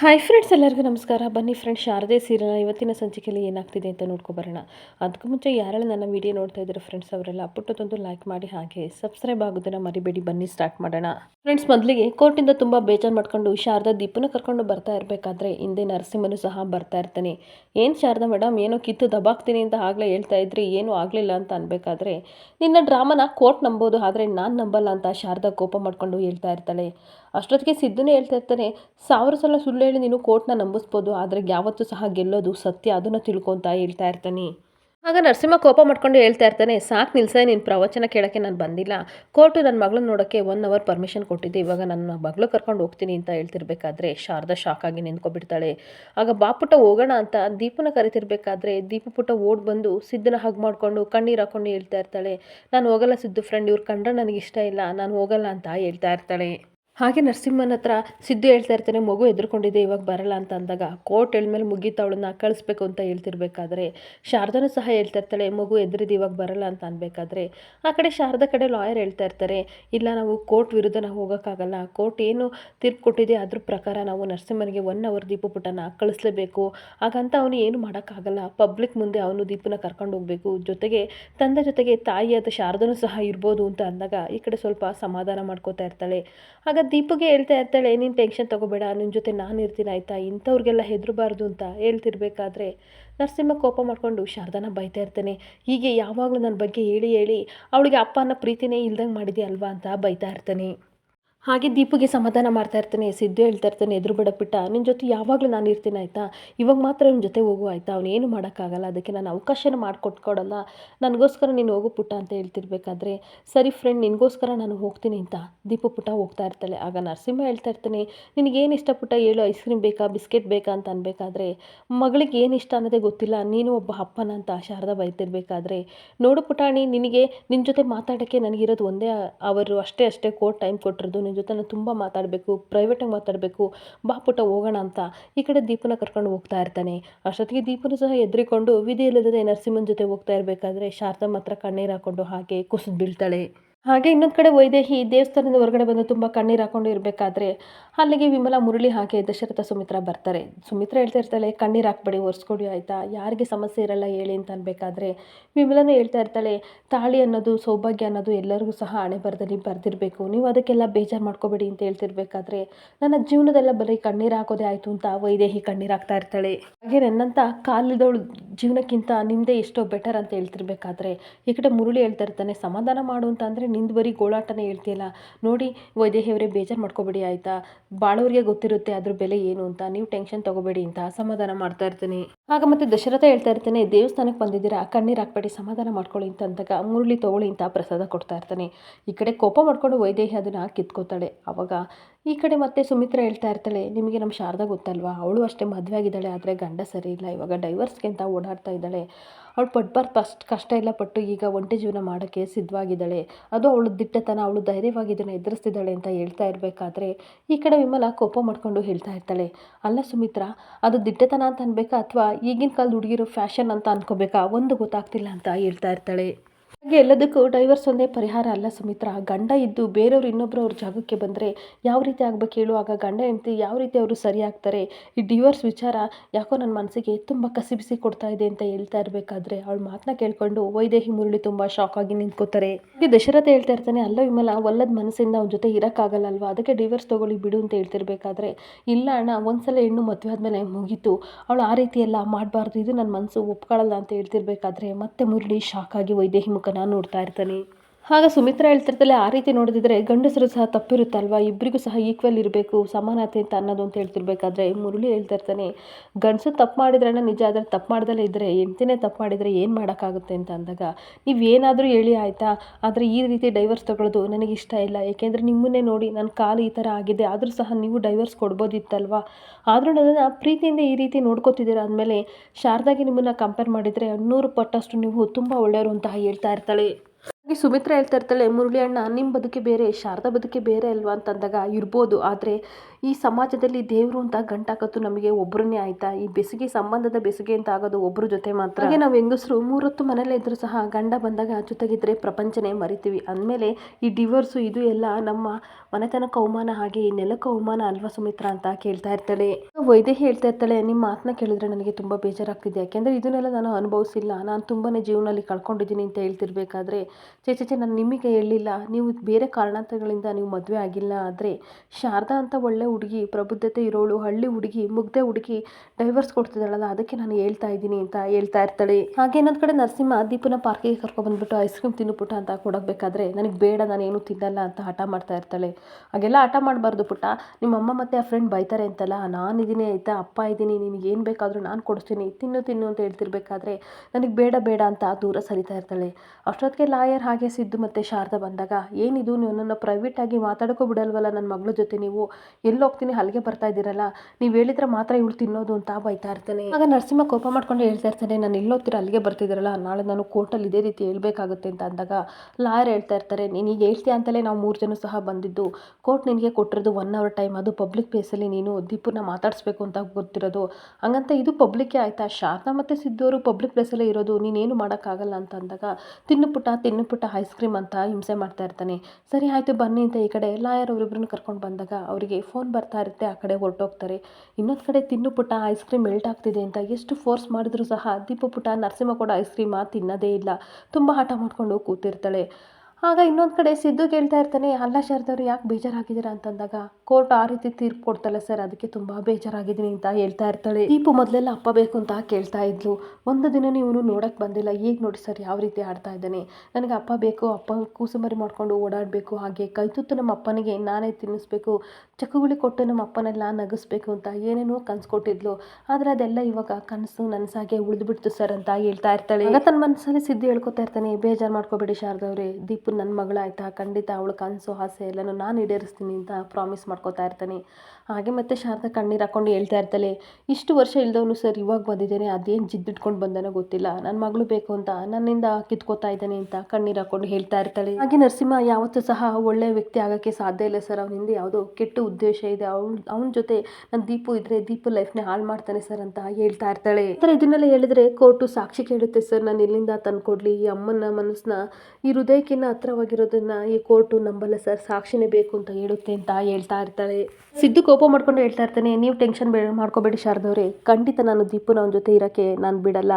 Hi friends ಎಲ್ಲರಿಗೂ ನಮಸ್ಕಾರ. ಬನ್ನಿ ಫ್ರೆಂಡ್ಸ್ ಶಾರದೆ ಸೀರೆನ ಇವತ್ತಿನ ಸಂಚಿಕೆಯಲ್ಲಿ ಏನಾಗ್ತಿದೆ ಅಂತ ನೋಡ್ಕೊಬರೋಣ ಅದಕ್ಕೂ ಮುಂಚೆ ಯಾರೆಲ್ಲ ನನ್ನ ವಿಡಿಯೋ ನೋಡ್ತಾ ಇದ್ದಾರೆ ಫ್ರೆಂಡ್ಸ್ ಅವರೆಲ್ಲ ಪುಟ್ಟದೊಂದು ಲೈಕ್ ಮಾಡಿ ಹಾಗೆ ಸಬ್ಸ್ಕ್ರೈಬ್ ಆಗೋದನ್ನು ಮರಿಬೇಡಿ. ಬನ್ನಿ ಸ್ಟಾರ್ಟ್ ಮಾಡೋಣ. ಫ್ರೆಂಡ್ಸ್ ಮೊದಲಿಗೆ ಕೋರ್ಟಿಂದ ತುಂಬ ಬೇಜಾರು ಮಾಡ್ಕೊಂಡು ಶಾರದಾ ದೀಪನ ಕರ್ಕೊಂಡು ಬರ್ತಾ ಇರಬೇಕಾದ್ರೆ ಹಿಂದೆ ನರಸಿಂಹನು ಸಹ ಬರ್ತಾ ಇರ್ತಾನೆ. ಏನು ಶಾರದಾ ಮೇಡಮ್ ಏನೋ ಕಿತ್ತು ದಬಾಕ್ತೀನಿ ಅಂತ ಆಗಲೇ ಹೇಳ್ತಾ ಇದ್ರಿ, ಏನೂ ಆಗಲಿಲ್ಲ ಅಂತ ಅನ್ಬೇಕಾದ್ರೆ ನಿನ್ನ ಡ್ರಾಮನ ಕೋರ್ಟ್ ನಂಬೋದು, ಆದರೆ ನಾನು ನಂಬಲ್ಲ ಅಂತ ಶಾರದಾ ಕೋಪ ಮಾಡ್ಕೊಂಡು ಹೇಳ್ತಾ ಇರ್ತಾಳೆ. ಅಷ್ಟೊತ್ತಿಗೆ ಸಿದ್ಧನೇ ಹೇಳ್ತಾ ಇರ್ತಾನೆ, ಸಾವಿರ ಸಲ ಸುಳ್ಳು ಹೇಳಿ ನೀನು ಕೋರ್ಟ್ನ ನಂಬಿಸ್ಬೋದು, ಆದರೆ ಯಾವತ್ತೂ ಸಹ ಗೆಲ್ಲೋದು ಸತ್ಯ ಅದನ್ನು ತಿಳ್ಕೊತಾ ಹೇಳ್ತಾ ಇರ್ತಾನೆ. ಆಗ ನರಸಿಂಹ ಕೋಪ ಮಾಡ್ಕೊಂಡು ಹೇಳ್ತಾ ಇರ್ತಾನೆ, ಸಾಕು ನಿಲ್ಸ ನಿನ್ನ ಪ್ರವಚನ ಕೇಳೋಕ್ಕೆ ನಾನು ಬಂದಿಲ್ಲ. ಕೋರ್ಟು ನನ್ನ ಮಗಳನ್ನ ನೋಡೋಕ್ಕೆ ಒನ್ ಅವರ್ ಪರ್ಮಿಷನ್ ಕೊಟ್ಟಿದ್ದೆ ಇವಾಗ ನನ್ನ ಮಗಳು ಕರ್ಕೊಂಡು ಹೋಗ್ತೀನಿ ಅಂತ ಹೇಳ್ತಿರ್ಬೇಕಾದ್ರೆ ಶಾರದಾ ಶಾಕ್ ಆಗಿ ನಿಂತ್ಕೊಬಿಡ್ತಾಳೆ. ಆಗ ಬಾಪುಟ ಹೋಗೋಣ ಅಂತ ದೀಪನ ಕರಿತಿರ್ಬೇಕಾದ್ರೆ ದೀಪ ಪುಟ ಓಡ್ ಬಂದು ಸಿದ್ದನ ಹಗ್ ಮಾಡಿಕೊಂಡು ಕಣ್ಣೀರು ಹಾಕ್ಕೊಂಡು ಹೇಳ್ತಾ ಇರ್ತಾಳೆ. ನಾನು ಹೋಗಲ್ಲ ಸಿದ್ದು ಫ್ರೆಂಡ್ ಇವ್ರು ಕಂಡ್ರೆ ಇಷ್ಟ ಇಲ್ಲ. ನಾನು ಹೋಗಲ್ಲ ಅಂತ ಹೇಳ್ತಾ ಇರ್ತಾಳೆ. ಹಾಗೆ ನರಸಿಂಹನ ಹತ್ರ ಸಿದ್ದು ಹೇಳ್ತಾ ಇರ್ತಾನೆ, ಮಗು ಎದುರ್ಕೊಂಡಿದೆ ಇವಾಗ ಬರಲ್ಲ ಅಂತ ಅಂದಾಗ ಕೋರ್ಟ್ ಎಳ್ಮೇಲೆ ಮುಗೀತಾ ಅವಳನ್ನ ಕಳಿಸ್ಬೇಕು ಅಂತ ಹೇಳ್ತಿರ್ಬೇಕಾದ್ರೆ ಶಾರದನೂ ಸಹ ಹೇಳ್ತಾ ಇರ್ತಾಳೆ, ಮಗು ಎದ್ರಿದ್ದು ಇವಾಗ ಬರಲ್ಲ ಅಂತ ಅನ್ಬೇಕಾದ್ರೆ. ಆ ಕಡೆ ಶಾರದಾ ಕಡೆ ಲಾಯರ್ ಹೇಳ್ತಾ ಇರ್ತಾರೆ, ಇಲ್ಲ, ನಾವು ಕೋರ್ಟ್ ವಿರುದ್ಧ ನಾವು ಹೋಗೋಕ್ಕಾಗಲ್ಲ, ಕೋರ್ಟ್ ಏನು ತೀರ್ಪು ಕೊಟ್ಟಿದೆ, ಅದ್ರ ಪ್ರಕಾರ ನಾವು ನರಸಿಂಹನಿಗೆ ಒನ್ ಅವರ್ ದೀಪ ಪುಟನ ಕಳಿಸ್ಲೇಬೇಕು. ಹಾಗಂತ ಅವನು ಏನು ಮಾಡೋಕ್ಕಾಗಲ್ಲ ಪಬ್ಲಿಕ್ ಮುಂದೆ ಅವನು ದೀಪನ ಕರ್ಕೊಂಡು ಹೋಗಬೇಕು. ಜೊತೆಗೆ ತಂದೆ ಜೊತೆಗೆ ತಾಯಿಯಾದ ಶಾರದನೂ ಸಹ ಇರ್ಬೋದು ಅಂತ ಅಂದಾಗ ಈ ಕಡೆ ಸ್ವಲ್ಪ ಸಮಾಧಾನ ಮಾಡ್ಕೋತಾ ಇರ್ತಾಳೆ. ಆಗ ದೀಪಗೆ ಹೇಳ್ತಾ ಇರ್ತಾಳೆ, ನೀನು ಟೆನ್ಷನ್ ತೊಗೋಬೇಡ ನಿನ್ನ ಜೊತೆ ನಾನು ಇರ್ತೀನಿ ಆಯಿತಾ? ಇಂಥವ್ರಿಗೆಲ್ಲ ಹೆದರಬಾರ್ದು ಅಂತ ಹೇಳ್ತಿರ್ಬೇಕಾದ್ರೆ ನರಸಿಂಹ ಕೋಪ ಮಾಡಿಕೊಂಡು ಶಾರದಾನ ಬೈತಾ ಇರ್ತಾನೆ. ಹೀಗೆ ಯಾವಾಗಲೂ ನನ್ನ ಬಗ್ಗೆ ಹೇಳಿ ಹೇಳಿ ಅವಳಿಗೆ ಅಪ್ಪ ಅನ್ನೋ ಪ್ರೀತಿನೇ ಇಲ್ದಂಗೆ ಮಾಡಿದೆ ಅಲ್ವಾ ಅಂತ ಬೈತಾ ಇರ್ತಾನೆ. ಹಾಗೆ ದೀಪಿಗೆ ಸಮಾಧಾನ ಮಾಡ್ತಾ ಇರ್ತಾನೆ, ಸಿದ್ದು ಹೇಳ್ತಾ ಇರ್ತಾನೆ, ಎದುರು ಬಿಡ ಬಿಟ್ಟ ನಿನ್ನ ಜೊತೆ ಯಾವಾಗಲೂ ನಾನು ಇರ್ತೀನಿ ಆಯಿತಾ? ಇವಾಗ ಮಾತ್ರ ನಿಮ್ಮ ಜೊತೆ ಹೋಗು ಆಯಿತಾ? ಅವನೇನು ಮಾಡೋಕ್ಕಾಗಲ್ಲ, ಅದಕ್ಕೆ ನಾನು ಅವಕಾಶನ ಮಾಡಿಕೊಟ್ಕೊಡಲ್ಲ. ನನಗೋಸ್ಕರ ನೀನು ಹೋಗು ಪುಟ್ಟ ಅಂತ ಹೇಳ್ತಿರ್ಬೇಕಾದ್ರೆ, ಸರಿ ಫ್ರೆಂಡ್ ನಿನಗೋಸ್ಕರ ನಾನು ಹೋಗ್ತೀನಿ ಅಂತ ದೀಪ ಪುಟ್ಟ ಹೋಗ್ತಾ ಇರ್ತಾಳೆ. ಆಗ ನರಸಿಂಹ ಹೇಳ್ತಾ ಇರ್ತಾನೆ ನಿನಗೇನು ಇಷ್ಟ ಪುಟ್ಟ ಹೇಳು ಐಸ್ ಕ್ರೀಮ್ ಬೇಕಾ, ಬಿಸ್ಕೆಟ್ ಬೇಕಾ ಅಂತ ಅನ್ಬೇಕಾದ್ರೆ, ಮಗಳಿಗೆ ಏನು ಇಷ್ಟ ಅನ್ನೋದೇ ಗೊತ್ತಿಲ್ಲ, ನೀನು ಒಬ್ಬ ಅಪ್ಪನ ಅಂತ ಶಾರದಾ ಬೈತಿರ್ಬೇಕಾದ್ರೆ, ನೋಡು ಪುಟಾಣಿ, ನಿನಗೆ ನಿನ್ನ ಜೊತೆ ಮಾತಾಡೋಕ್ಕೆ ನನಗಿರೋದು ಒಂದೇ ಅವರು ಅಷ್ಟೇ ಅಷ್ಟೇ ಕೋರ್ಟ್ ಟೈಮ್ ಕೊಟ್ಟಿರೋದು ಜೊತೆ ನಾನು ತುಂಬ ಮಾತಾಡಬೇಕು ಪ್ರೈವೇಟಾಗಿ ಮಾತಾಡಬೇಕು, ಬಾ ಪುಟ್ಟ ಹೋಗೋಣ ಅಂತ ಈ ಕಡೆ ದೀಪನ ಕರ್ಕೊಂಡು ಹೋಗ್ತಾ ಇರ್ತಾನೆ. ಅಷ್ಟೊತ್ತಿಗೆ ದೀಪನು ಸಹ ಎದ್ರಿಕೊಂಡು ವಿಧಿ ಇಲ್ಲದೆ ನರಸಿಂಹನ ಜೊತೆ ಹೋಗ್ತಾ ಇರಬೇಕಾದ್ರೆ ಶಾರದಾ ಮಾತ್ರ ಕಣ್ಣೀರು ಹಾಕೊಂಡು ಹಾಗೆ ಕುಸಿದು ಬೀಳ್ತಾಳೆ. ಹಾಗೆ ಇನ್ನೊಂದು ಕಡೆ ವೈದೇಹಿ ದೇವಸ್ಥಾನದ ಹೊರಗಡೆ ಬಂದು ತುಂಬ ಕಣ್ಣೀರು ಹಾಕೊಂಡು ಇರಬೇಕಾದ್ರೆ ಅಲ್ಲಿಗೆ ವಿಮಲ ಮುರಳಿ ಹಾಗೆ ದಶರಥ ಸುಮಿತ್ರಾ ಬರ್ತಾರೆ. ಸುಮಿತ್ರಾ ಹೇಳ್ತಾ ಇರ್ತಾಳೆ, ಕಣ್ಣೀರು ಹಾಕ್ಬೇಡಿ, ಒರೆಸ್ಕೊಡಿ ಆಯಿತಾ? ಯಾರಿಗೆ ಸಮಸ್ಯೆ ಇರಲ್ಲ ಹೇಳಿ ಅಂತ ಅನ್ಬೇಕಾದ್ರೆ. ವಿಮಲಾನು ಹೇಳ್ತಾ ಇರ್ತಾಳೆ, ತಾಳಿ ಅನ್ನೋದು, ಸೌಭಾಗ್ಯ ಅನ್ನೋದು ಎಲ್ಲರಿಗೂ ಸಹ ಹಣೆ ಬರದಲ್ಲಿ ಬರೆದಿರಬೇಕು. ನೀವು ಅದಕ್ಕೆಲ್ಲ ಬೇಜಾರು ಮಾಡ್ಕೋಬೇಡಿ ಅಂತ ಹೇಳ್ತಿರ್ಬೇಕಾದ್ರೆ ನನ್ನ ಜೀವನದೆಲ್ಲ ಬರೀ ಕಣ್ಣೀರು ಹಾಕೋದೇ ಆಯಿತು ಅಂತ ವೈದೇಹಿ ಕಣ್ಣೀರು ಹಾಕ್ತಾ ಇರ್ತಾಳೆ. ಹಾಗೆ ನನ್ನಂಥ ಕಾಲದವಳು ಜೀವನಕ್ಕಿಂತ ನಿಮ್ಮದೇ ಎಷ್ಟೋ ಬೆಟರ್ ಅಂತ ಹೇಳ್ತಿರ್ಬೇಕಾದ್ರೆ ಈ ಕಡೆ ಮುರುಳಿ ಹೇಳ್ತಾ ಇರ್ತಾನೆ, ಸಮಾಧಾನ ಮಾಡು ಅಂತ ಅಂದರೆ ನಿಂದು ಬರೀ ಗೋಳಾಟನೇ ಹೇಳ್ತೀಯಲ್ಲ. ನೋಡಿ ವೈದೇಹಿಯವರೇ ಬೇಜಾರು ಮಾಡ್ಕೋಬೇಡಿ ಆಯಿತಾ? ಬಾಳವರಿಗೆ ಗೊತ್ತಿರುತ್ತೆ ಅದ್ರ ಬೆಲೆ ಏನು ಅಂತ. ನೀವು ಟೆನ್ಷನ್ ತೊಗೋಬೇಡಿ ಅಂತ ಸಮಾಧಾನ ಮಾಡ್ತಾ ಇರ್ತೀನಿ. ಆಗ ಮತ್ತೆ ದಶರಥ ಹೇಳ್ತಾ ಇರ್ತಾನೆ, ದೇವಸ್ಥಾನಕ್ಕೆ ಬಂದಿದ್ದೀರಾ? ಕಣ್ಣೀರು ಹಾಕ್ಬೇಡಿ, ಸಮಾಧಾನ ಮಾಡ್ಕೊಳ್ಳಿ ಅಂತ ಅಂದಾಗ ಮುರಳಿ ತೊಗೊಳ್ಳಿ ಅಂತ ಪ್ರಸಾದ ಕೊಡ್ತಾ ಇರ್ತಾನೆ. ಈ ಕಡೆ ಕೋಪ ಮಾಡಿಕೊಂಡು ವೈದೇಹಿ ಅದನ್ನು ಕಿತ್ಕೋತಾಳೆ. ಅವಾಗ ಈ ಕಡೆ ಮತ್ತೆ ಸುಮಿತ್ರ ಹೇಳ್ತಾ ಇರ್ತಾಳೆ, ನಿಮಗೆ ನಮ್ಮ ಶಾರದಾ ಗೊತ್ತಲ್ವಾ? ಅವಳು ಅಷ್ಟೇ ಮದುವೆ ಆಗಿದ್ದಾಳೆ ಆದರೆ ಗಂಡ ಸರಿ ಇಲ್ಲ. ಇವಾಗ ಡೈವರ್ಸ್ಗೆ ಅಂತ ಓಡಾಡ್ತಾ ಇದ್ದಾಳೆ. ಅವಳು ಪಟ್ಬಾರ್ದು ಫಸ್ಟ್ ಕಷ್ಟ ಎಲ್ಲ ಪಟ್ಟು ಈಗ ಒಂಟಿ ಜೀವನ ಮಾಡೋಕ್ಕೆ ಸಿದ್ಧವಾಗಿದ್ದಾಳೆ. ಅದು ಅವಳು ದಿಟ್ಟತನ, ಅವಳು ಧೈರ್ಯವಾಗಿ ಇದನ್ನು ಎದುರಿಸ್ತಿದ್ದಾಳೆ ಅಂತ ಹೇಳ್ತಾ ಇರಬೇಕಾದ್ರೆ, ಈ ಕಡೆ ವಿಮಲ ಕೋಪ ಮಾಡಿಕೊಂಡು ಹೇಳ್ತಾ ಇರ್ತಾಳೆ. ಅಲ್ಲ ಸುಮಿತ್ರ, ಅದು ದಿಟ್ಟತನ ಅಂತ ಅನ್ಬೇಕಾ? ಅಥವಾ ಈಗಿನ ಕಾಲದ ಹುಡುಗಿರು ಫ್ಯಾಷನ್ ಅಂತ ಅನ್ಕೋಬೇಕಾ? ಒಂದು ಗೊತ್ತಾಗ್ತಿಲ್ಲ ಅಂತ ಹೇಳ್ತಾ ಇರ್ತಾಳೆ. ಹಾಗೆ ಎಲ್ಲದಕ್ಕೂ ಡೈವರ್ಸ್ ಒಂದೇ ಪರಿಹಾರ ಅಲ್ಲ ಸುಮಿತ್ರ. ಗಂಡ ಇದ್ದು ಬೇರೆಯವರು ಇನ್ನೊಬ್ಬರು ಅವ್ರ ಜಾಗಕ್ಕೆ ಬಂದರೆ ಯಾವ ರೀತಿ ಆಗ್ಬೇಕು ಹೇಳುವಾಗ ಗಂಡ ಹೆಂಡತಿ ಯಾವ ರೀತಿ ಅವರು ಸರಿ ಆಗ್ತಾರೆ? ಈ ಡಿವೋರ್ಸ್ ವಿಚಾರ ಯಾಕೋ ನನ್ನ ಮನಸ್ಸಿಗೆ ತುಂಬ ಕಸಿ ಬಿಸಿ ಕೊಡ್ತಾ ಇದೆ ಅಂತ ಹೇಳ್ತಾ ಇರಬೇಕಾದ್ರೆ ಅವಳ ಮಾತನ್ನ ಕೇಳ್ಕೊಂಡು ವೈದೇಹಿ ಮುರುಳಿ ತುಂಬ ಶಾಕ್ ಆಗಿ ನಿಂತ್ಕೋತಾರೆ. ಹಾಗೆ ದಶರಥ ಹೇಳ್ತಾ ಇರ್ತಾನೆ, ಅಲ್ಲ ವಿಮಲ, ಒಲ್ಲದ ಮನಸ್ಸಿಂದ ಅವನ ಜೊತೆ ಇರೋಕ್ಕಾಗಲ್ಲ ಅದಕ್ಕೆ ಡಿವರ್ಸ್ ತೊಗೊಳ್ಳಿ ಬಿಡು ಅಂತ ಹೇಳ್ತಿರ್ಬೇಕಾದ್ರೆ, ಇಲ್ಲ ಅಣ್ಣ, ಒಂದ್ಸಲ ಹೆಣ್ಣು ಮದುವೆ ಆದಮೇಲೆ ಮುಗೀತು. ಅವಳು ಆ ರೀತಿ ಎಲ್ಲ ಮಾಡಬಾರ್ದು. ಇದು ನನ್ನ ಮನಸ್ಸು ಒಪ್ಕೊಳ್ಳಲ್ಲ ಅಂತ ಹೇಳ್ತಿರ್ಬೇಕಾದ್ರೆ ಮತ್ತೆ ಮುರುಳಿ ಶಾಕ್ ಆಗಿ ವೈದೇಹಿ ಮುಖನ ನೋಡ್ತಾ ಇರ್ತಾನೆ. ಆಗ ಸುಮಿತ್ರಾ ಹೇಳ್ತಿರ್ತಲ್ಲ ಆ ರೀತಿ ನೋಡಿದ್ರೆ ಗಂಡಸರು ಸಹ ತಪ್ಪಿರುತ್ತಲ್ವ? ಇಬ್ಬರಿಗೂ ಸಹ ಈಕ್ವಲ್ ಇರಬೇಕು, ಸಮಾನತೆ ಅಂತ ಅನ್ನೋದು ಅಂತ ಹೇಳ್ತಿರ್ಬೇಕಾದ್ರೆ ಮುರಳಿ ಹೇಳ್ತಾ ಇರ್ತಾನೆ ಗಂಡಸು ತಪ್ಪು ಮಾಡಿದ್ರಣ್ಣ ನಿಜ, ಆದರೆ ತಪ್ಪು ಮಾಡ್ದಲೇ ಇದ್ದರೆ ಹೆಂಡ್ತಿನೇ ತಪ್ಪು ಮಾಡಿದರೆ ಏನು ಮಾಡೋಕ್ಕಾಗುತ್ತೆ ಅಂತ ಅಂದಾಗ, ನೀವು ಏನಾದರೂ ಹೇಳಿ ಆಯಿತಾ? ಆದರೆ ಈ ರೀತಿ ಡೈವರ್ಸ್ ತೊಗೊಳ್ಳೋದು ನನಗೆ ಇಷ್ಟ ಇಲ್ಲ. ಏಕೆಂದರೆ ನಿಮ್ಮನ್ನೇ ನೋಡಿ ನನ್ನ ಕಾಲು ಈ ಥರ ಆಗಿದೆ, ಆದರೂ ಸಹ ನೀವು ಡೈವರ್ಸ್ ಕೊಡ್ಬೋದಿತ್ತಲ್ವ? ಆದರೂ ನನ್ನ ಪ್ರೀತಿಯಿಂದ ಈ ರೀತಿ ನೋಡ್ಕೋತಿದ್ದೀರ ಅಂದಮೇಲೆ ಶಾರದಾಗೆ ನಿಮ್ಮನ್ನು ಕಂಪೇರ್ ಮಾಡಿದರೆ ನೂರು ಪಟ್ಟಷ್ಟು ನೀವು ತುಂಬ ಒಳ್ಳೆಯವರು ಅಂತ ಹೇಳ್ತಾ ಇರ್ತಾಳೆ. ಹಾಗೆ ಸುಮಿತ್ರ ಹೇಳ್ತಾ ಇರ್ತಾಳೆ ಮುರಳಿ ಅಣ್ಣ ನಿಮ್ಮ ಬದುಕೆ ಬೇರೆ, ಶಾರದಾ ಬದುಕೆ ಬೇರೆ ಅಲ್ವಾ? ಅಂತಂದಾಗ, ಇರ್ಬೋದು, ಆದರೆ ಈ ಸಮಾಜದಲ್ಲಿ ದೇವರು ಅಂತ ಗಂಟಾಕತ್ತು ನಮಗೆ ಒಬ್ಬರನ್ನೇ ಆಯ್ತಾ? ಈ ಬೆಸಿಗೆ ಸಂಬಂಧದ ಬೆಸಿಗೆ ಅಂತ ಆಗೋದು ಒಬ್ಬರ ಜೊತೆ ಮಾತ್ರ. ಹಾಗೆ ನಾವು ಹೆಂಗಸರು ಮೂರೊತ್ತು ಮನೇಲೇ ಇದ್ರೂ ಸಹ ಗಂಡ ಬಂದಾಗ ಜೊತೆಗಿದ್ರೆ ಪ್ರಪಂಚನೇ ಮರಿತೀವಿ. ಅಂದಮೇಲೆ ಈ ಡಿವೋರ್ಸು, ಇದು ಎಲ್ಲ ನಮ್ಮ ಮನೆತನ ಅವಮಾನ, ಹಾಗೆ ಈ ನೆಲಕ್ಕೆ ಅವಮಾನ ಅಲ್ವಾ ಸುಮಿತ್ರ ಅಂತ ಕೇಳ್ತಾ ಇರ್ತಾಳೆ. ವೈದ್ಯ ಹೇಳ್ತಾ ಇರ್ತಾಳೆ, ನಿಮ್ಮ ಮಾತನ್ನ ಕೇಳಿದ್ರೆ ನನಗೆ ತುಂಬ ಬೇಜಾರಾಗ್ತಿದೆ. ಯಾಕೆಂದರೆ ಇದನ್ನೆಲ್ಲ ನಾನು ಅನುಭವಿಸಿಲ್ಲ. ನಾನು ತುಂಬಾ ಜೀವನದಲ್ಲಿ ಕಳ್ಕೊಂಡಿದ್ದೀನಿ ಅಂತ ಹೇಳ್ತಿರ್ಬೇಕಾದ್ರೆ ಚೇ ಚೇ ನಾನು ನಿಮಗೆ ಹೇಳಿಲ್ಲ. ನೀವು ಬೇರೆ ಕಾರಣಾಂತರಗಳಿಂದ ನೀವು ಮದುವೆ ಆಗಿಲ್ಲ ಆದರೆ ಶಾರದಾ ಅಂತ ಒಳ್ಳೆ ಹುಡುಗಿ, ಪ್ರಬುದ್ಧತೆ ಇರೋಳು, ಹಳ್ಳಿ ಹುಡುಗಿ ಮುಗ್ದೆ ಹುಡುಗಿ ಡೈವರ್ಸ್ ಕೊಡ್ತಿದ್ದಾಳಲ್ಲ, ಅದಕ್ಕೆ ನಾನು ಹೇಳ್ತಾ ಇದ್ದೀನಿ ಅಂತ ಹೇಳ್ತಾ ಇರ್ತಾಳೆ. ಹಾಗೆ ಇನ್ನೊಂದು ಕಡೆ ನರಸಿಂಹ ದೀಪನ ಪಾರ್ಕಿಗೆ ಕರ್ಕೊಂಡ್ಬಂದ್ಬಿಟ್ಟು ಐಸ್ ಕ್ರೀಮ್ ತಿನ್ನು ಪುಟ್ಟ ಅಂತ ಕೊಡಬೇಕಾದ್ರೆ ನನಗೆ ಬೇಡ, ನಾನು ಏನು ತಿನ್ನಲ್ಲ ಅಂತ ಹಠ ಮಾಡ್ತಾ ಇರ್ತಾಳೆ. ಹಾಗೆಲ್ಲ ಹಠ ಮಾಡಬಾರ್ದು ಪುಟ್ಟ. ನಿಮ್ಮ ಅಮ್ಮ ಮತ್ತು ಆ ಫ್ರೆಂಡ್ ಬೈತಾರೆ ಅಂತಲ್ಲ ನಾನಿದ್ದೀನಿ ಆಯಿತಾ, ಅಪ್ಪ ಇದ್ದೀನಿ ನಿನಗೆ ಏನು ಬೇಕಾದರೂ ನಾನು ಕೊಡಿಸ್ತೀನಿ, ತಿನ್ನು ತಿನ್ನು ಅಂತ ಹೇಳ್ತಿರ್ಬೇಕಾದ್ರೆ ನನಗೆ ಬೇಡ ಬೇಡ ಅಂತ ದೂರ ಸರಿತಾ ಇರ್ತಾಳೆ. ಅಷ್ಟೊತ್ತಿಗೆ ಲಾಯರ್ ಹಾಗೆ ಸಿದ್ದು ಮತ್ತು ಶಾರದಾ ಬಂದಾಗ, ಏನಿದು ನೀವು ನನ್ನ ಪ್ರೈವೇಟಾಗಿ ಮಾತಾಡೋಕ್ಕೂ ಬಿಡಲ್ವಲ್ಲ ನನ್ನ ಮಗಳ ಜೊತೆ ನೀವು? ಎಲ್ಲಿ ಹೋಗ್ತೀನಿ? ಅಲ್ಲಿಗೆ ಬರ್ತಾ ಇದ್ದೀರಲ್ಲ? ನೀವು ಹೇಳಿದ್ರೆ ಮಾತ್ರ ಇವಳು ತಿನ್ನೋದು ಅಂತ ಬೈತಾ ಇರ್ತಾನೆ. ಆಗ ನರಸಿಂಹ ಕೋಪ ಮಾಡ್ಕೊಂಡು ಹೇಳ್ತಾ ಇರ್ತಾನೆ, ನಾನು ಎಲ್ಲಿ ಹೋಗ್ತೀರ? ಅಲ್ಲಿಗೆ ಬರ್ತಿದ್ದೀರಲ್ಲ? ನಾಳೆ ನಾನು ಕೋರ್ಟಲ್ಲಿ ಇದೇ ರೀತಿ ಹೇಳ್ಬೇಕಾಗುತ್ತೆ ಅಂತ ಅಂದಾಗ ಲಾಯರ್ ಹೇಳ್ತಾ ಇರ್ತಾರೆ, ನೀನು ಈಗ ಹೇಳ್ತೀಯ ಅಂತಲೇ ನಾವು ಮೂರು ಜನ ಸಹ ಬಂದಿದ್ದು. ಕೋರ್ಟ್ ನಿನಗೆ ಕೊಟ್ಟಿರೋದು ಒನ್ ಅವರ್ ಟೈಮ್ ಅದು ಪಬ್ಲಿಕ್ ಪ್ಲೇಸಲ್ಲಿ ನೀನು ದೀಪನ್ನ ಮಾತಾಡಿಸ್ಬೇಕು ಅಂತ ಗೊತ್ತಿರೋದು. ಹಂಗಂತ ಇದು ಪಬ್ಲಿಕ್ಕೇ ಆಯಿತಾ? ಶಾರದಾ ಮತ್ತು ಅವರು ಪಬ್ಲಿಕ್ ಪ್ಲೇಸಲ್ಲೇ ಇರೋದು. ನೀನೇನು ಮಾಡೋಕ್ಕಾಗಲ್ಲ ಅಂತ ಅಂದಾಗ ತಿನ್ನು ಪುಟ ತಿನ್ನು ಐಸ್ ಕ್ರೀಮ್ ಅಂತ ಹಿಂಸೆ ಮಾಡ್ತಾ ಇರ್ತಾನೆ. ಸರಿ, ಆಯಿತು ಬನ್ನಿ ಅಂತ ಈ ಕಡೆ ಲಾಯರ್ ಅವರಿಬ್ಬರನ್ನ ಕರ್ಕೊಂಡು ಬಂದಾಗ ಅವರಿಗೆ ಫೋನ್ ಬರ್ತಾ ಇರುತ್ತೆ, ಆ ಕಡೆ ಹೊರಟೋಗ್ತಾರೆ. ಇನ್ನೊಂದು ಕಡೆ ತಿನ್ನು ಪುಟ್ಟ ಐಸ್ ಕ್ರೀಮ್ ಮೆಲ್ಟ್ ಆಗ್ತಿದೆ ಅಂತ ಎಷ್ಟು ಫೋರ್ಸ್ ಮಾಡಿದ್ರು ಸಹ ದೀಪ ಪುಟ್ಟ ನರಸಿಂಹ ಕೂಡ ಐಸ್ ಕ್ರೀಮ ತಿನ್ನೋದೇ ಇಲ್ಲ. ತುಂಬ ಹಠ ಮಾಡಿಕೊಂಡು ಕೂತಿರ್ತಾಳೆ. ಆಗ ಇನ್ನೊಂದು ಕಡೆ ಸಿದ್ದು ಕೇಳ್ತಾ ಇರ್ತಾನೆ, ಅಲ್ಲ ಶಾರದವ್ರು, ಯಾಕೆ ಬೇಜಾರಾಗಿದ್ದೀರಾ? ಅಂತಂದಾಗ, ಕೋರ್ಟ್ ಆ ರೀತಿ ತೀರ್ಪು ಕೊಡ್ತಲ್ಲ ಸರ್, ಅದಕ್ಕೆ ತುಂಬ ಬೇಜಾರಾಗಿದ್ದೀನಿ ಅಂತ ಹೇಳ್ತಾ ಇರ್ತಾಳೆ. ದೀಪು ಮೊದಲೆಲ್ಲ ಅಪ್ಪ ಬೇಕು ಅಂತ ಕೇಳ್ತಾ ಇದ್ಲು. ಒಂದು ದಿನ ಇವನು ನೋಡಕ್ಕೆ ಬಂದಿಲ್ಲ. ಈಗ ನೋಡಿ ಸರ್, ಯಾವ ರೀತಿ ಆಡ್ತಾ ಇದ್ದಾನೆ? ನನಗೆ ಅಪ್ಪ ಬೇಕು, ಅಪ್ಪ ಕೂಸುಮರಿ ಮಾಡಿಕೊಂಡು ಓಡಾಡಬೇಕು, ಹಾಗೆ ಕೈತುತ್ತು ನಮ್ಮ ಅಪ್ಪನಿಗೆ ನಾನೇ ತಿನ್ನಿಸ್ಬೇಕು, ಚಕ್ಕುಗುಳಿ ಕೊಟ್ಟು ನಮ್ಮ ಅಪ್ಪನೆಲ್ಲ ನಗಿಸ್ಬೇಕು ಅಂತ ಏನೇನೋ ಕನ್ಸು ಕೊಟ್ಟಿದ್ಲು. ಆದರೆ ಅದೆಲ್ಲ ಇವಾಗ ಕನಸು ನನಸಾಗೆ ಉಳಿದುಬಿಡ್ತು ಸರ್ ಅಂತ ಹೇಳ್ತಾ ಇರ್ತಾಳೆ. ಆಗ ತನ್ನ ಮನಸ್ಸಲ್ಲಿ ಸಿದ್ದು ಹೇಳ್ಕೊತಾ ಇರ್ತಾನೆ, ಬೇಜಾರು ಮಾಡ್ಕೋಬೇಡಿ ಶಾರದವ್ರೆ, ದೀಪು ನನ್ನ ಮಗಳಾಯ್ತಾ ಖಂಡಿತ ಅವಳ ಕನಸು ಆಸೆ ಎಲ್ಲನೂ ನಾನು ಈಡೇರಿಸ್ತೀನಿ ಅಂತ ಪ್ರಾಮಿಸ್ ಮಾಡ್ಕೋತಾ ಇರ್ತಾನೆ. ಹಾಗೆ ಮತ್ತೆ ಶಾರದಾ ಕಣ್ಣೀರು ಹಾಕೊಂಡು ಹೇಳ್ತಾ ಇರ್ತಾಳೆ, ಇಷ್ಟು ವರ್ಷ ಇಲ್ದವನು ಸರ್ ಇವಾಗ ಬಂದಿದ್ದೇನೆ, ಅದೇನು ಜಿದ್ದಿಟ್ಕೊಂಡು ಬಂದನೋ ಗೊತ್ತಿಲ್ಲ. ನನ್ನ ಮಗಳು ಬೇಕು ಅಂತ ನನ್ನಿಂದ ಕಿತ್ಕೋತಾ ಇದ್ದಾನೆ ಅಂತ ಕಣ್ಣೀರು ಹಾಕೊಂಡು ಹೇಳ್ತಾ ಇರ್ತಾಳೆ. ಹಾಗೆ ನರಸಿಂಹ ಯಾವತ್ತೂ ಸಹ ಒಳ್ಳೆಯ ವ್ಯಕ್ತಿ ಆಗೋಕ್ಕೆ ಸಾಧ್ಯ ಇಲ್ಲ ಸರ್. ಅವನಿಂದ ಯಾವುದೋ ಕೆಟ್ಟ ಉದ್ದೇಶ ಇದೆ. ಅವ್ನ, ಅವನ ಜೊತೆ ನನ್ನ ದೀಪು ಇದ್ರೆ ದೀಪು ಲೈಫ್ನ ಹಾಳು ಮಾಡ್ತಾನೆ ಸರ್ ಅಂತ ಹೇಳ್ತಾ ಇರ್ತಾಳೆ. ಸರ್ ಇದನ್ನೆಲ್ಲ ಹೇಳಿದ್ರೆ ಕೋರ್ಟು ಸಾಕ್ಷಿ ಕೇಳುತ್ತೆ ಸರ್. ನಾನು ಇಲ್ಲಿಂದ ತಂದುಕೊಡ್ಲಿ ಈ ಅಮ್ಮನ ಮನಸ್ಸನ್ನ ಈ ಹೃದಯಕ್ಕಿನ್ನ ಹತ್ರವಾಗಿರೋದನ್ನ ಈ ಕೋರ್ಟು ನಂಬಲ್ಲ ಸರ್. ಸಾಕ್ಷಿನೇ ಬೇಕು ಅಂತ ಹೇಳುತ್ತೆ ಅಂತ ಹೇಳ್ತಾ ಇರ್ತಾಳೆ. ಸಿದ್ದು ಕೋಪ ಮಾಡ್ಕೊಂಡು ಹೇಳ್ತಾ ಇರ್ತೇನೆ. ನೀವು ಟೆನ್ಷನ್ ಬೇ, ಮಾಡ್ಕೋಬೇಡಿ ಶಾರದವ್ರೆ. ಖಂಡಿತ ನಾನು ದೀಪುನ ಅವನ ಜೊತೆ ಇರೋಕ್ಕೆ ನಾನು ಬಿಡಲ್ಲ.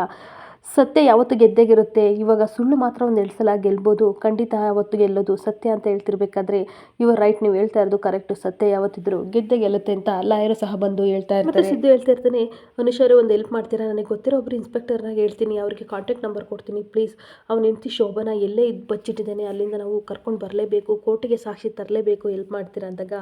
ಸತ್ಯ ಯಾವತ್ತು ಗೆದ್ದೆಗಿರುತ್ತೆ. ಇವಾಗ ಸುಳ್ಳು ಮಾತ್ರ ಒಂದು ಎರಡು ಸಲ ಗೆಲ್ಬೋದು. ಖಂಡಿತ ಯಾವತ್ತು ಗೆಲ್ಲೋದು ಸತ್ಯ ಅಂತ ಹೇಳ್ತಿರ್ಬೇಕಾದ್ರೆ ಇವಾಗ ರೈಟ್ ನೀವು ಹೇಳ್ತಾ ಇರೋದು ಕರೆಕ್ಟ್. ಸತ್ಯ ಯಾವತ್ತಿದ್ರು ಗೆದ್ದೆ ಗೆಲ್ಲುತ್ತೆ ಅಂತ ಲಾಯರು ಸಹ ಬಂದು ಹೇಳ್ತಾ ಇರ್ತಾರೆ. ಸಿದ್ದು ಹೇಳ್ತಾ ಇರ್ತಾನೆ ಮನುಷ್ಯರು ಒಂದು ಹೆಲ್ಪ್ ಮಾಡ್ತೀರಾ? ನನಗೆ ಗೊತ್ತಿರೋ ಒಬ್ಬರು ಇನ್ಸ್ಪೆಕ್ಟರ್ನಾಗ ಹೇಳ್ತೀನಿ. ಅವ್ರಿಗೆ ಕಾಂಟ್ಯಾಕ್ಟ್ ನಂಬರ್ ಕೊಡ್ತೀನಿ ಪ್ಲೀಸ್ ಅವ್ನು ಹೆಂಡತಿ ಶೋಭನ ಎಲ್ಲೇ ಇದು ಬಚ್ಚಿಟ್ಟಿದ್ದಾನೆ. ಅಲ್ಲಿಂದ ನಾವು ಕರ್ಕೊಂಡು ಬರಲೇಬೇಕು. ಕೋರ್ಟಿಗೆ ಸಾಕ್ಷಿ ತರಲೇಬೇಕು ಹೆಲ್ಪ್ ಮಾಡ್ತೀರಾ? ಅಂದಾಗ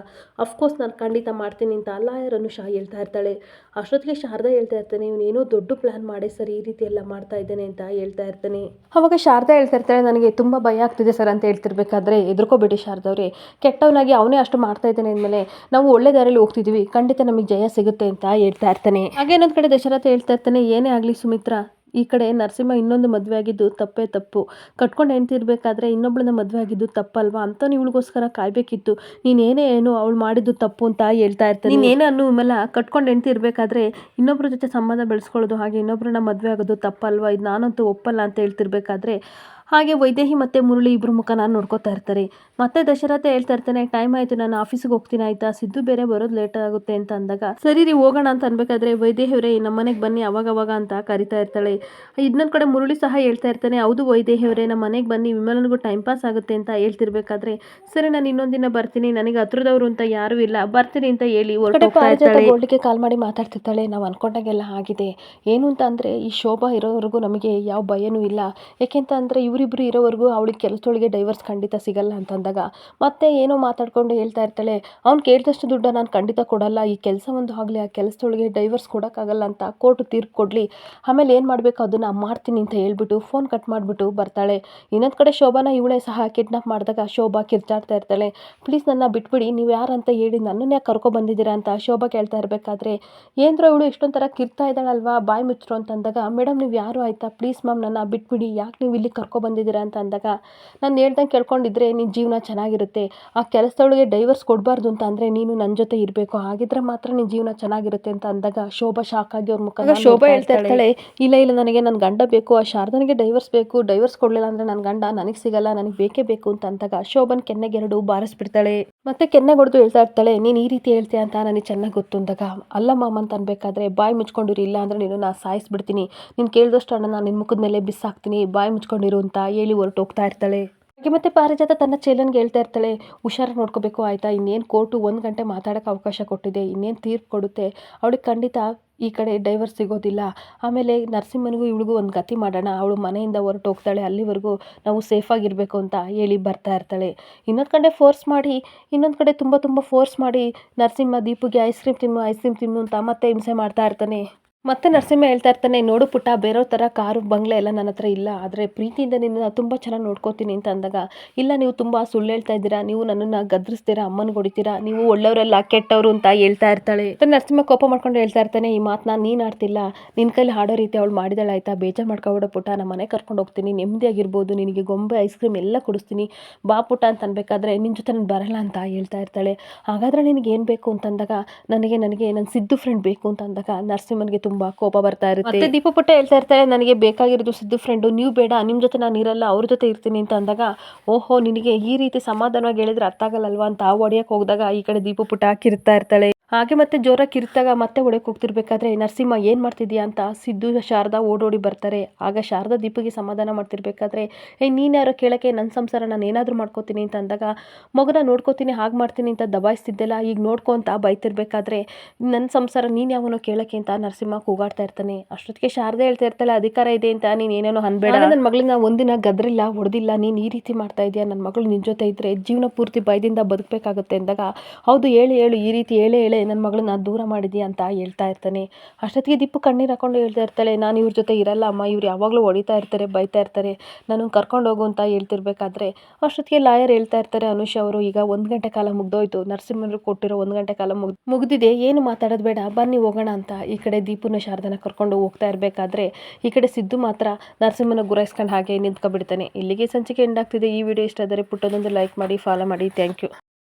ಅಫ್ಕೋರ್ಸ್ ನಾನು ಖಂಡಿತ ಮಾಡ್ತೀನಿ ಅಂತ ಲಾಯರ್ ಅನುಷಾ ಹೇಳ್ತಾ ಇರ್ತಾಳೆ. ಅಷ್ಟೊತ್ತಿಗೆ ಶಾರದಾ ಹೇಳ್ತಾ ಇರ್ತಾನೆ ಇವನೇನೋ ದೊಡ್ಡ ಪ್ಲ್ಯಾನ್ ಮಾಡಿ ಸರಿ ಈ ರೀತಿ ಎಲ್ಲ ಮಾಡ್ತಾ ಇದ್ದಾನೆ ಅಂತ ಹೇಳ್ತಾ ಇರ್ತಾನೆ. ಅವಾಗ ಶಾರದಾ ಹೇಳ್ತಾ ಇರ್ತಾಳೆ, ನನಗೆ ತುಂಬ ಭಯ ಆಗ್ತಿದೆ ಸರ್ ಅಂತ ಹೇಳ್ತಿರ್ಬೇಕಾದ್ರೆ ಎದುರ್ಕೋಬೇಡಿ ಶಾರದವ್ರೆ. ಕೆಟ್ಟವನಾಗಿ ಅವನೇ ಅಷ್ಟು ಮಾಡ್ತಾ ಇದ್ದಾನೆ ಅಂದಮೇಲೆ ನಾವು ಒಳ್ಳೆ ದಾರಿಯಲ್ಲಿ ಹೋಗ್ತಿದ್ವಿ. ಖಂಡಿತ ನಮಗೆ ಜಯ ಸಿಗುತ್ತೆ ಅಂತ ಹೇಳ್ತಾ ಇರ್ತಾನೆ. ಹಾಗೆ ಇನ್ನೊಂದು ಕಡೆ ದಶರಥ ಹೇಳ್ತಾ ಇರ್ತಾನೆ, ಏನೇ ಆಗಲಿ ಸುಮಿತ್ರಾ ಈ ಕಡೆ ನರಸಿಂಹ ಇನ್ನೊಂದು ಮದುವೆ ಆಗಿದ್ದು ತಪ್ಪೇ ತಪ್ಪು. ಕಟ್ಕೊಂಡು ಹೆಣ್ತಿರ್ಬೇಕಾದ್ರೆ ಇನ್ನೊಬ್ಳನ್ನ ಮದುವೆ ಆಗಿದ್ದು ತಪ್ಪಲ್ವಾ? ಅಂತ ಇವಳಿಗೋಸ್ಕರ ಕಾಯ್ಬೇಕಿತ್ತು. ನೀನೇನೇ ಏನು ಅವಳು ಮಾಡಿದ್ದು ತಪ್ಪು ಅಂತ ಹೇಳ್ತಾ ಇರ್ತಾನೆ. ನೀನೇನು ಅನ್ನು ವಿಮಲ ಕಟ್ಕೊಂಡು ಹೆಣ್ತಿರ್ಬೇಕಾದ್ರೆ ಇನ್ನೊಬ್ರ ಜೊತೆ ಸಂಬಂಧ ಬೆಳೆಸ್ಕೊಳ್ಳೋದು ಹಾಗೆ ಇನ್ನೊಬ್ಬರನ್ನ ಮದುವೆ ಆಗೋದು ತಪ್ಪಲ್ವಾ? ಇದು ನಾನಂತೂ ಒಪ್ಪಲ್ಲ ಅಂತ ಹೇಳ್ತಿರ್ಬೇಕಾದ್ರೆ ಹಾಗೆ ವೈದೇಹಿ ಮತ್ತು ಮುರಳಿ ಇಬ್ಬರು ಮುಖ ನಾನು ನೋಡ್ಕೋತಾ ಇರ್ತಾರೆ. ಮತ್ತೆ ದಶರಥ ಹೇಳ್ತಾ ಇರ್ತಾನೆ ಟೈಮ್ ಆಯ್ತು ನಾನು ಆಫೀಸಿಗೆ ಹೋಗ್ತೀನಿ ಆಯ್ತಾ? ಸಿದ್ದು ಬೇರೆ ಬರೋದು ಲೇಟ್ ಆಗುತ್ತೆ ಅಂತ ಅಂದಾಗ ಸರಿ ರೀ ಹೋಗೋಣ ಅಂತ ಅನ್ಬೇಕಾದ್ರೆ ವೈದೇಹಿಯವರೇ ನಮ್ಮ ಮನೆಗೆ ಬನ್ನಿ ಅವಾಗ ಅವಾಗ ಅಂತ ಕರಿತಾ ಇರ್ತಾಳೆ. ಇನ್ನೊಂದು ಕಡೆ ಮುರುಳಿ ಸಹ ಹೇಳ್ತಾ ಇರ್ತಾನೆ ಹೌದು ವೈದೇಹಿಯವರೇ ನಮ್ಮ ಮನೆಗೆ ಬನ್ನಿ ವಿಮಲನಿಗೂ ಟೈಮ್ ಪಾಸ್ ಆಗುತ್ತೆ ಅಂತ ಹೇಳ್ತಿರ್ಬೇಕಾದ್ರೆ ಸರಿ ನಾನು ಇನ್ನೊಂದು ದಿನ ಬರ್ತೀನಿ ನನಗೆ ಹತ್ರದವರು ಅಂತ ಯಾರು ಇಲ್ಲ ಬರ್ತೀನಿ ಅಂತ ಹೇಳಿ ಗೋಲ್ಡಿಗೆ ಕಾಲ್ ಮಾಡಿ ಮಾತಾಡ್ತಿರ್ತಾಳೆ ನಾವು ಅನ್ಕೊಂಡಾಗೆಲ್ಲ ಆಗಿದೆ. ಏನು ಅಂತ ಅಂದರೆ ಈ ಶೋಭಾ ಇರೋವರೆಗೂ ನಮಗೆ ಯಾವ ಭಯನೂ ಇಲ್ಲ. ಯಾಕೆಂತ ಅಂದರೆ ಇವರಿಬ್ರು ಇರೋವರೆಗೂ ಅವಳಿಗೆ ಕೆಲಸದೊಳಗೆ ಡೈವರ್ಸ್ ಖಂಡಿತ ಸಿಗಲ್ಲ ಅಂತಂದಾಗ ಅಂದಾಗ ಮತ್ತೆ ಏನೋ ಮಾತಾಡ್ಕೊಂಡು ಹೇಳ್ತಾ ಇರ್ತಾಳೆ, ಅವ್ನು ಕೇಳಿದಷ್ಟು ದುಡ್ಡು ನಾನು ಖಂಡಿತ ಕೊಡಲ್ಲ, ಈ ಕೆಲಸ ಒಂದು ಆಗಲಿ, ಆ ಕೆಲಸದೊಳಗೆ ಡೈವರ್ಸ್ ಕೊಡೋಕ್ಕಾಗಲ್ಲ ಅಂತ ಕೋರ್ಟ್ ತೀರ್ಪು ಕೊಡಲಿ. ಆಮೇಲೆ ಏನು ಮಾಡಬೇಕು ಅದನ್ನು ಮಾಡ್ತೀನಿ ಅಂತ ಹೇಳ್ಬಿಟ್ಟು ಫೋನ್ ಕಟ್ ಮಾಡಿಬಿಟ್ಟು ಬರ್ತಾಳೆ. ಇನ್ನೊಂದು ಕಡೆ ಶೋಭಾನ ಇವಳೇ ಸಹ ಕಿಡ್ನಾಪ್ ಮಾಡಿದಾಗ ಶೋಭಾ ಕಿರ್ಚಾಡ್ತಾ ಇರ್ತಾಳೆ. ಪ್ಲೀಸ್ ನನ್ನ ಬಿಟ್ಬಿಡಿ, ನೀವು ಯಾರಂತ ಹೇಳಿ ನನ್ನನ್ನು ಯಾಕೆ ಕರ್ಕೊ ಬಂದಿದ್ದೀರಾ ಅಂತ ಶೋಭಾ ಕೇಳ್ತಾ ಇರಬೇಕಾದ್ರೆ, ಏನ್ರೋ ಇವಳು ಇಷ್ಟೊಂಥರ ಕಿರ್ತಾ ಇದ್ದಾಳಲ್ವಾ, ಬಾಯಿ ಮುಚ್ಚರು ಅಂತ ಅಂದಾಗ ಮೇಡಮ್ ನೀವು ಯಾರು ಆಯಿತಾ? ಪ್ಲೀಸ್ ಮ್ಯಾಮ್ ನನ್ನ ಬಿಟ್ಬಿಡಿ, ಯಾಕೆ ನೀವು ಇಲ್ಲಿ ಕರ್ಕೊಬಂದಿದ್ದೀರಾ ಅಂತ ಅಂದಾಗ, ನಾನು ಹೇಳ್ದಂಗೆ ಕೇಳ್ಕೊಂಡಿದ್ರೆ ನಿನ್ನ ಜೀವನ ಚೆನ್ನಾಗಿರುತ್ತೆ. ಆ ಕೆಲಸದೊಳಗೆ ಡೈವರ್ಸ್ ಕೊಡಬಾರ್ದು ಅಂತ ಅಂದರೆ ನೀನು ನನ್ನ ಜೊತೆ ಇರಬೇಕು. ಹಾಗಿದ್ರೆ ಮಾತ್ರ ನಿನ್ನ ಜೀವನ ಚೆನ್ನಾಗಿರುತ್ತೆ ಅಂತ ಅಂದಾಗ ಶೋಭಾ ಶಾಕ್ ಆಗಿ ಅವ್ರ ಮುಖ ಶೋಭಾ ಹೇಳ್ತಾ ಇರ್ತಾಳೆ. ಇಲ್ಲ ಇಲ್ಲ ನನಗೆ ನನ್ನ ಗಂಡ ಬೇಕು ಆ ಶಾರದನಿಗೆ ಡೈವರ್ಸ್ ಬೇಕು ಡೈವರ್ಸ್ ಕೊಡಲಿಲ್ಲ ಅಂದರೆ ನನ್ನ ಗಂಡ ನನಗೆ ಸಿಗಲ್ಲ ನನಗೆ ಬೇಕೇ ಬೇಕು ಅಂತ ಅಂದಾಗ ಶೋಭನ್ ಕೆನ್ನೆಗೆರಡು ಬಾರಿಸ್ಬಿಡ್ತಾಳೆ. ಮತ್ತೆ ಕೆನ್ನೆ ಹೊಡೆದು ಹೇಳ್ತಾ ಇರ್ತಾಳೆ ನೀನು ಈ ರೀತಿ ಹೇಳ್ತೀಯ ಅಂತ ನನಗೆ ಚೆನ್ನಾಗಿ ಗೊತ್ತು ಅಂದಾಗ ಅಲ್ಲ ಮಾಮ ಅಂತ ಅನ್ಬೇಕಾದ್ರೆ ಬಾಯಿ ಮುಚ್ಕೊಂಡಿರು ಇಲ್ಲ ಅಂದರೆ ನೀನು ನಾ ಸಾಯಿಸ್ಬಿಡ್ತೀನಿ. ನೀನು ಕೇಳಿದಷ್ಟು ಅಣ್ಣ ನಾನು ನಿನ್ನ ಮುಖದ ಮೇಲೆ ಬಿಸಾಕ್ತೀನಿ ಬಾಯಿ ಮುಚ್ಕೊಂಡಿರು ಅಂತ ಹೇಳಿ ಹೊರಟೋಗ್ತಾ ಇರ್ತಾಳೆ. ಹಾಗೆ ಮತ್ತೆ ಪಾರಿಜಾತ ತನ್ನ ಚೇಲನ್ಗೆ ಹೇಳ್ತಾ ಇರ್ತಾಳೆ ಹುಷಾರು ನೋಡ್ಕೋಬೇಕು, ಆಯಿತಾ? ಇನ್ನೇನು ಕೋರ್ಟು ಒಂದು ಗಂಟೆ ಮಾತಾಡೋಕ್ಕೆ ಅವಕಾಶ ಕೊಟ್ಟಿದೆ, ಇನ್ನೇನು ತೀರ್ಪು ಕೊಡುತ್ತೆ? ಅವಳಿಗೆ ಖಂಡಿತ ಈ ಕಡೆ ಡೈವರ್ಸ್ ಸಿಗೋದಿಲ್ಲ. ಆಮೇಲೆ ನರಸಿಂಹನಿಗೂ ಇವಳಿಗೂ ಒಂದು ಗತಿ ಮಾಡೋಣ. ಅವಳು ಮನೆಯಿಂದ ಹೊರಟು ಹೋಗ್ತಾಳೆ. ಅಲ್ಲಿವರೆಗೂ ನಾವು ಸೇಫಾಗಿರಬೇಕು ಅಂತ ಹೇಳಿ ಬರ್ತಾ ಇರ್ತಾಳೆ. ಇನ್ನೊಂದು ಕಡೆ ಫೋರ್ಸ್ ಮಾಡಿ, ಇನ್ನೊಂದು ಕಡೆ ತುಂಬ ತುಂಬ ಫೋರ್ಸ್ ಮಾಡಿ ನರಸಿಂಹ ದೀಪಿಗೆ ಐಸ್ ಕ್ರೀಮ್ ತಿನ್ನು ಐಸ್ ಕ್ರೀಮ್ ತಿನ್ನು ಅಂತ ಮತ್ತೆ ಹಿಂಸೆ ಮಾಡ್ತಾ ಇರ್ತಾನೆ. ಮತ್ತೆ ನರಸಿಂಹ ಹೇಳ್ತಾ ಇರ್ತಾನೆ, ನೋಡು ಪುಟ್ಟ ಬೇರೋ ಥರ ಕಾರು, ಬಂಗ್ಲೆ ಎಲ್ಲ ನನ್ನ ಹತ್ರ ಇಲ್ಲ. ಆದರೆ ಪ್ರೀತಿಯಿಂದ ನಿನ್ನ ತುಂಬ ಚೆನ್ನಾಗಿ ನೋಡ್ಕೋತೀನಿ ಅಂತ ಅಂದಾಗ, ಇಲ್ಲ, ನೀವು ತುಂಬ ಸುಳ್ಳು ಹೇಳ್ತಾ ಇದ್ದೀರಾ. ನೀವು ನನ್ನನ್ನು ಗದ್ರಿಸ್ತೀರಾ, ಅಮ್ಮನ ಹೊಡಿತೀರಾ. ನೀವು ಒಳ್ಳೆಯವರೆಲ್ಲ ಕೆಟ್ಟವರು ಅಂತ ಹೇಳ್ತಾ ಇರ್ತಾಳೆ. ನರಸಿಂಹ ಕೋಪ ಮಾಡ್ಕೊಂಡು ಹೇಳ್ತಾ ಇರ್ತಾನೆ, ಈ ಮಾತನ್ನ ನೀನು ಆಡ್ತಿಲ್ಲ. ನಿನ್ನ ಕೈಲಿ ಹಾಡೋ ರೀತಿ ಅವಳು ಮಾಡಿದಾಳೆ ಆಯ್ತಾ ಬೇಜಾರು ಮಾಡ್ಕೊಬಿಡೋ ಪುಟ್ಟ. ನಮ್ಮ ಮನೆ ಕರ್ಕೊಂಡು ಹೋಗ್ತೀನಿ. ನೆಮ್ಮದಿಯಾಗಿರ್ಬೋದು ನಿನಗೆ ಗೊಂಬೆ ಐಸ್ ಕ್ರೀಮ್ ಎಲ್ಲ ಕುಡಿಸ್ತೀನಿ. ಬಾ ಪುಟ ಅಂತ ಅನ್ಬೇಕಾದ್ರೆ ನಿನ್ನ ಜೊತೆ ನಾನು ಬರಲ್ಲ ಅಂತ ಹೇಳ್ತಾ ಇರ್ತಾಳೆ. ಹಾಗಾದ್ರೆ ನಿನಗೆ ಏನು ಬೇಕು ಅಂತಂದಾಗ ನನಗೆ ನನಗೆ ನನ್ನ ಸಿದ್ದು ಫ್ರೆಂಡ್ ಬೇಕು ಅಂತ ಅಂದಾಗ, ನರಸಿಂಹನಿಗೆ ತುಂಬ ಕೋಪ ಬರ್ತಾ ಇರುತ್ತೆ. ಮತ್ತೆ ದೀಪ ಪುಟ್ಟ ಹೇಳ್ತಾ ಇರ್ತಾರೆ, ನನಗೆ ಬೇಕಾಗಿರೋದು ಸಿದ್ದು ಫ್ರೆಂಡು ನೀವು ಬೇಡ ನಿಮ್ಮ ಜೊತೆ ನಾನು ಇರಲ್ಲ, ಅವ್ರ ಜೊತೆ ಇರ್ತೀನಿ ಅಂತ ಅಂದಾಗ, ಓಹೋ, ನಿನಗೆ ಈ ರೀತಿ ಸಮಾಧಾನವಾಗಿ ಹೇಳಿದ್ರೆ ಅರ್ಥ ಆಗಲ್ಲಲ್ವಾ? ಅಂತ ಹೊಡೆಯಕ್ಕೆ ಹೋಗಿದಾಗ ಈ ಕಡೆ ದೀಪ ಪುಟ್ಟ ಹಾಕಿರ್ತಾ ಇರ್ತಾಳೆ. ಹಾಗೆ ಮತ್ತೆ ಜೋರಾಗಿ ಕಿರ್ತಾಗ ಮತ್ತೆ ಹೊಡೆಯಕ್ಕೆ ಹೋಗ್ತಿರ್ಬೇಕಾದ್ರೆ, ನರಸಿಂಹ ಏನು ಮಾಡ್ತಿದ್ಯಾ ಅಂತ ಸಿದ್ದು ಶಾರದಾ ಓಡೋಡಿ ಬರ್ತಾರೆ. ಆಗ ಶಾರದಾ ದೀಪಿಗೆ ಸಮಾಧಾನ ಮಾಡ್ತಿರ್ಬೇಕಾದ್ರೆ ಏ ನೀನು ಯಾರೋ ಕೇಳೋಕ್ಕೆ ನನ್ನ ಸಂಸಾರ ನಾನು ಏನಾದರೂ ಮಾಡ್ಕೋತೀನಿ ಅಂತ ಅಂದಾಗ, ಮಗನ ನೋಡ್ಕೋತೀನಿ, ಹಾಗೆ ಮಾಡ್ತೀನಿ ಅಂತ ದಬಾಯಿಸ್ತಿದ್ದೆಲ್ಲ, ಈಗ ನೋಡ್ಕೊ ಅಂತ ಬೈತಿರ್ಬೇಕಾದ್ರೆ ನನ್ನ ಸಂಸಾರ ನೀನು ಯಾವನೋ ಕೇಳೋಕ್ಕೆ ಅಂತ ನರಸಿಂಹ ಕೂಗಾಡ್ತಾ ಇರ್ತಾನೆ. ಅಷ್ಟೊತ್ತಿಗೆ ಶಾರದಾ ಹೇಳ್ತಾ ಇರ್ತಾಳೆ, ಅಧಿಕಾರ ಇದೆ ಅಂತ, ನೀನು ಏನೇನೋ ಅನ್ಬೇಡ ನನ್ನ ಮಗಳನ್ನ ಒಂದಿನ ಗದ್ರಿಲ್ಲ, ಹೊಡೆದಿಲ್ಲ, ನೀನು ಈ ರೀತಿ ಮಾಡ್ತಾ ಇದೆಯಾ? ನನ್ನ ಮಗಳು ನಿನ್ನ ಜೊತೆ ಇದ್ದರೆ ಜೀವನ ಪೂರ್ತಿ ಭಯದಿಂದ ಬದುಕಬೇಕಾಗುತ್ತೆ ಅಂದಾಗ, ಹೌದು, ಹೇಳಿ, ಹೇಳು, ಈ ರೀತಿ ಹೇಳೇ ಹೇಳೇ ನನ್ನ ಮಗಳನ್ನ ದೂರ ಮಾಡಿದ್ಯಾ? ಅಂತ ಹೇಳ್ತಾ ಇರ್ತಾನೆ. ಅಷ್ಟೊತ್ತಿಗೆ ದೀಪು ಕಣ್ಣೀರು ಹಾಕೊಂಡು ಹೇಳ್ತಾ ಇರ್ತಾಳೆ, ನಾನು ಇವ್ರ ಜೊತೆ ಇರಲ್ಲ ಅಮ್ಮ, ಇವ್ರು ಯಾವಾಗಲೂ ಹೊಡಿತಾ ಇರ್ತಾರೆ, ಬೈತಾ ಇರ್ತಾರೆ. ನಾನು ಕರ್ಕೊಂಡು ಹೋಗು ಅಂತ ಹೇಳ್ತಿರ್ಬೇಕಾದ್ರೆ. ಅಷ್ಟೊತ್ತಿಗೆ ಲಾಯರ್ ಹೇಳ್ತಾ ಇರ್ತಾರೆ, ಅನುಷ್ ಅವರು ಈಗ ಒಂದು ಗಂಟೆ ಕಾಲ ಮುಗ್ದೋಯ್ತು. ನರಸಿಂಹರು ಕೊಟ್ಟಿರೋ ಒಂದು ಗಂಟೆ ಕಾಲ ಮುಗ್ ಮುಗ್ದಿದೆ. ಏನು ಮಾತಾಡೋದು ಬೇಡ. ಬನ್ನಿ ಹೋಗೋಣ ಅಂತ. ಈ ಕಡೆ ದೀಪುನ ಶಾರದನ ಕರ್ಕೊಂಡು ಹೋಗ್ತಾ ಇರಬೇಕಾದ್ರೆ, ಈ ಕಡೆ ಸಿದ್ದು ಮಾತ್ರ ನರಸಿಂಹನ ಗುರೈಸ್ಕೊಂಡು ಹಾಗೆ ನಿಂತ್ಕೊಬಿಡ್ತಾನೆ. ಇಲ್ಲಿಗೆ ಸಂಚಿಕೆ ಎಂಡಾಗ್ತಿದೆ ಈ ವಿಡಿಯೋ ಇಷ್ಟ ಆದರೆ ಪುಟ್ಟದೊಂದು ಲೈಕ್ ಮಾಡಿ, ಫಾಲೋ ಮಾಡಿ. Thank you.